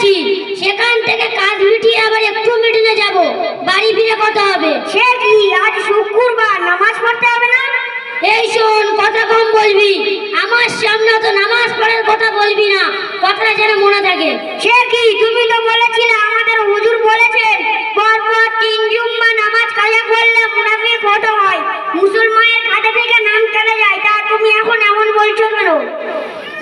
যাচ্ছি সেখান থেকে কাজ মিটিয়ে আবার একটু মিটিনে যাব। বাড়ি ফিরে কথা হবে। সে কি? আজ শুক্রবার নামাজ পড়তে হবে না? এই শোন কথা কম বলবি। আমার সামনে তো নামাজ পড়ার কথা বলবি না। কথাটা যেন মনে থাকে। সে কি? তুমি তো বলেছিলে আমাদের হুজুর বলেছেন পরপর তিন জুম্মা নামাজ কাজা করলে মুনাফিক ফটো হয় মুসলমানের খাতা থেকে নাম চলে যায় তা তুমি এখন এমন বলছো কেন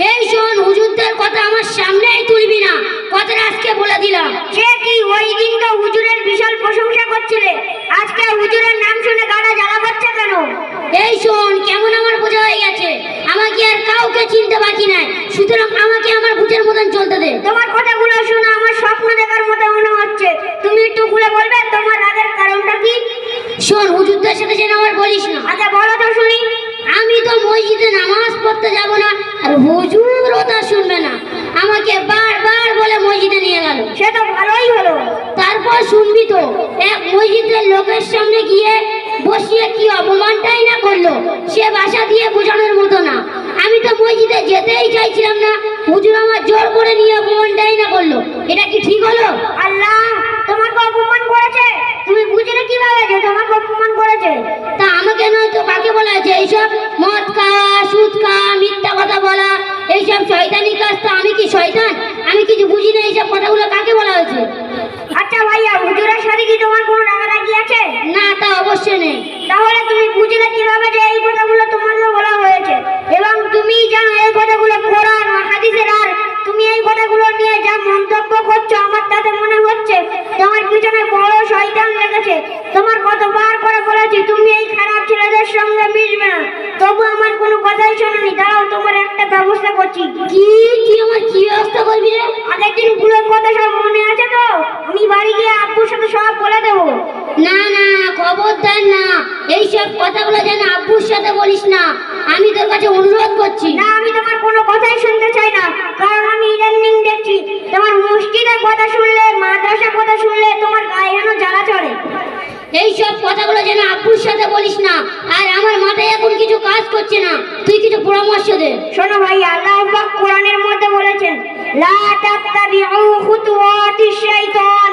এই শোন হুজুরদের কথা আমার সামনেই তুলবি না কথাটা আজকে বলে দিলাম সে কি ওই দিন তো হুজুরের বিশাল প্রশংসা করছিলে? আজকে হুজুরের নাম শুনে গাড়া জ্বালা করছে কেন? এই শোন কেমন আমার বোঝা হয়ে গেছে? আমাকে আর কাউকে চিনতে বাকি নাই। সুতরাং আমাকে আমার বুঝের মতন চলতে দে। তোমার কথাগুলো শুনে আমার স্বপ্ন দেখার মতো মনে হচ্ছে। তুমি একটু খুলে বলবে তোমার রাগের কারণটা কি? শোন হুজুরদের সাথে যেন আমার বলিস না। আচ্ছা বলো তো শুনি। আমি তো মসজিদে নামাজ পড়তে যাব না আর হুজুরও তা শুনবে না। আমাকে বারবার বলে মসজিদে নিয়ে গেল সে তো ভালোই হলো তারপর শুনবি তো মসজিদের লোকের সামনে গিয়ে বসিয়ে কি অপমানটাই না করল? সে বাসা দিয়ে বোঝানোর মতো না। আমি তো মসজিদে যেতেই চাইছিলাম না। হুজুর আমার জোর করে নিয়ে অপমানটাই না করল। এটা কি ঠিক হলো? আল্লাহ তোমাকে অপমান করেছে। তুমি বুঝলে কীভাবে যে তোমাকে অপমান করেছে? তা আমাকে নয় তো কাকে বলা হয়েছে? এইসব মদ খাওয়া সুদ খাওয়া মিথ্যা কথা বলা এইসব শয়তানি কাজ তো আমি কি শয়তান আমি কিছু বুঝি না এইসব কথাগুলো কাকে বলা হয়েছে আচ্ছা ভাইয়া হুজুরের সাথে কি তোমার কোনো রাগারাগি আছে না তা অবশ্যই নেই তাহলে তুমি বুঝলে কীভাবে যে এই কথাগুলো তোমাকে বলা হয়েছে এবং তুমি জানো এই কথাগুলো কোরআন বা হাদিসের আর তুমি এই কথাগুলো নিয়ে যা মন্তব্য করছ আমার তাতে মনে হচ্ছে তোমার পিছনে বড় শয়তান লেগেছে তোমার কতবার করে বলেছি তুমি এই খারাপ ছেলেদের সঙ্গে মিশবে না। তবু আমার কোনো কথাই শোনোনি। দাঁড়াও তোমার একটা ব্যবস্থা করছি। কি? তুই আমার কি ব্যবস্থা করবি রে? আগের দিনগুলোর কথা সব মনে আছে তো? আমি বাড়ি গিয়ে আব্বুর সাথে সব বলে দেবো। না না খবরদার না। এইসব কথাগুলো যেন আব্বুর সাথে বলিস না। আমি তোর কাছে অনুরোধ করছি। না আমি তোমার কোনো কথাই শুনতে চাই না। কারণ আমি ইদানিং দেখছি। তোমার মসজিদের কথা শুনলে মাদ্রাসার কথা শুনলে তোমার গায়ে যেন জ্বালা চড়ে এইসব কথাগুলো যেন আব্বুর সাথে বলিস না। আর আমার মাথায় এখন কিছু কাজ করছে না। তুই কিছু পরামর্শ দে। শোনো ভাই, আল্লাহ পাক কোরআনের মধ্যে বলেছেন, লা তাত্তাবিউ খুতুওয়াতিশ শাইতান,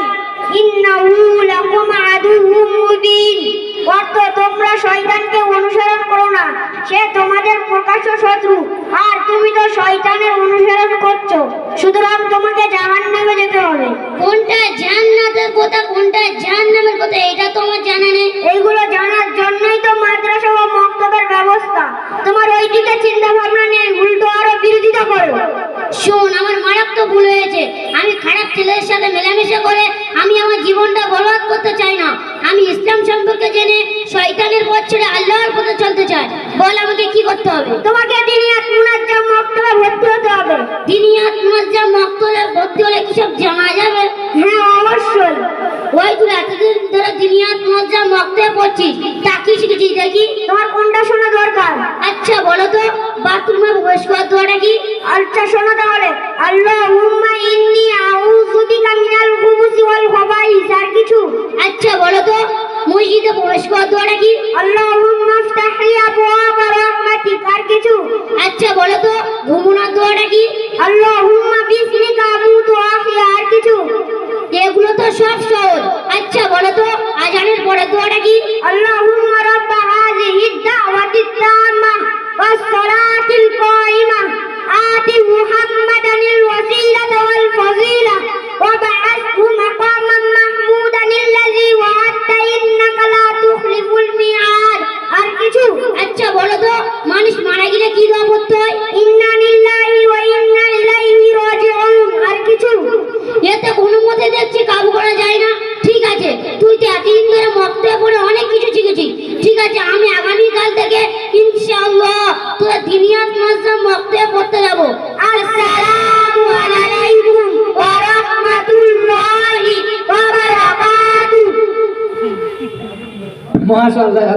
ইন্নাহু লাকুম আদুউম মুবিন। অর্থ তোমরা শয়তানকে অনুসরণ করো না। সে তোমাদের প্রকাশ্য শত্রু। আর তুমি তো শয়তানের অনুসরণ করছ। সুতরাং তোমাকে জাহান্নামে যেতে হবে কোনটা জান্নাতের কথা কোনটা জাহান্নামের কথা এটা তো আমার জানা নেই। এইগুলো জানার জন্যই তো মাদ্রাসা ও মক্তবের ব্যবস্থা। তোমার ওই দিকে চিন্তা ভাবনা নেই উল্টো আরও বিরোধিতা করো। শোন আমার মারাত্মক ভুল হয়েছে। আমি খারাপ ছেলের সাথে মেলামেশা করে আমি আমার জীবনটা বরবাদ করতে চাই না। আমি ইসলাম সম্পর্কে জেনে শয়তানের পথ ছেড়ে আল্লাহর পথে চলতে চাই। বল আমাকে কি করতে হবে? তোমাকে দিনিয়াত মুনাজ্জাম মক্তবে ভর্তি হতে হবে। দিনিয়াত মুনাজ্জাম মক্তবে ভর্তি হলে কি সব জানা যাবে? হ্যাঁ অবশ্যই। ওই তুই এতদিন ধরে দিনিয়াত পড়ছিস তা কি শিখেছিস দেখি? তোমার কোনটা শোনা দরকার? আচ্ছা বলো তো বাথরুমে প্রবেশ করার দোয়াটা কি? আচ্ছা শোনো তাহলে। আল্লাহুম্মা ইন্নী আউযু বিকা মিনাল খুবুসি ওয়াল খাবাইস আর কিছু? আচ্ছা বলো তো মসজিদে প্রবেশ করার দোয়াটা কি? আল্লাহুম্মা ইফতাহ লি আবওয়াবা রাহমাতিক আর কিছু? আচ্ছা বলো তো ঘুমোনোর দোয়াটা কি? আল্লাহুম্মা আজানের পরের দোয়াটা কি اللهم رب هذه الدعوة التامة والصلاة القائمة آت محمدا الوسيلة والفضيلة وبعثه مقاما محمودا الذي وعدت إنك لا تخلف الميعاد আর কিছু আচ্ছা বলো তো মানুষ মারা গেলে কি দোয়া করতে রাহমাতুল্লাহি